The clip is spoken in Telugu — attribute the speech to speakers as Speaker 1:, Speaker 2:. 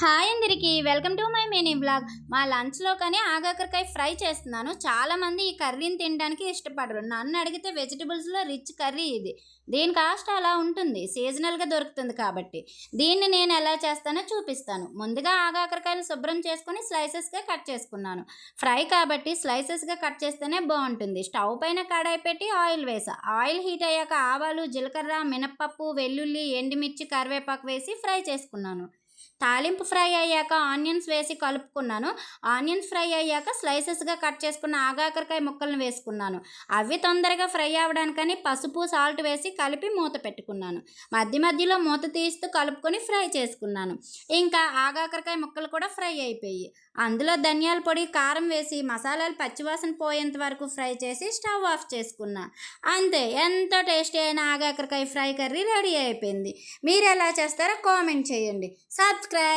Speaker 1: హాయ్ అందరికీ welcome to my mini blog. మా లంచ్లో కానీ ఆగాకరకాయ ఫ్రై చేస్తున్నాను. చాలామంది ఈ కర్రీని తినడానికి ఇష్టపడరు. నన్ను అడిగితే వెజిటబుల్స్లో రిచ్ కర్రీ ఇది. దీని కాస్ట్ అలా ఉంటుంది. సీజనల్గా దొరుకుతుంది కాబట్టి. దీన్ని నేను ఎలా చేస్తానో చూపిస్తాను. ముందుగా ఆగాకరకాయలు శుభ్రం చేసుకొని స్లైసెస్గా కట్ చేసుకున్నాను. ఫ్రై కాబట్టి స్లైసెస్గా కట్ చేస్తేనే బాగుంటుంది. స్టవ్ పైన కడాయి పెట్టి ఆయిల్ వేసా. ఆయిల్ హీట్ అయ్యాక ఆవాలు జీలకర్ర మినప్పప్పు వెల్లుల్లి ఎండుమిర్చి కరివేపాకు వేసి ఫ్రై చేసుకున్నాను. తాలింపు ఫ్రై అయ్యాక ఆనియన్స్ వేసి కలుపుకున్నాను. ఆనియన్స్ ఫ్రై అయ్యాక స్లైసెస్గా కట్ చేసుకున్న ఆగాకరకాయ ముక్కలను వేసుకున్నాను. అవి తొందరగా ఫ్రై అవ్వడానికని పసుపు సాల్ట్ వేసి కలిపి మూత పెట్టుకున్నాను. మధ్య మధ్యలో మూత తీస్తూ కలుపుకొని ఫ్రై చేసుకున్నాను. ఇంకా ఆగాకరకాయ ముక్కలు కూడా ఫ్రై అయిపోయి అందులో ధనియాల పొడి కారం వేసి మసాలాలు పచ్చివాసన పోయేంత వరకు ఫ్రై చేసి స్టవ్ ఆఫ్ చేసుకున్నా. అంతే ఎంతో టేస్టీ అయిన ఆగాకరకాయ ఫ్రై కర్రీ రెడీ అయిపోయింది. మీరు ఎలా చేస్తారో కామెంట్ చేయండి. సబ్స్క్రైబ్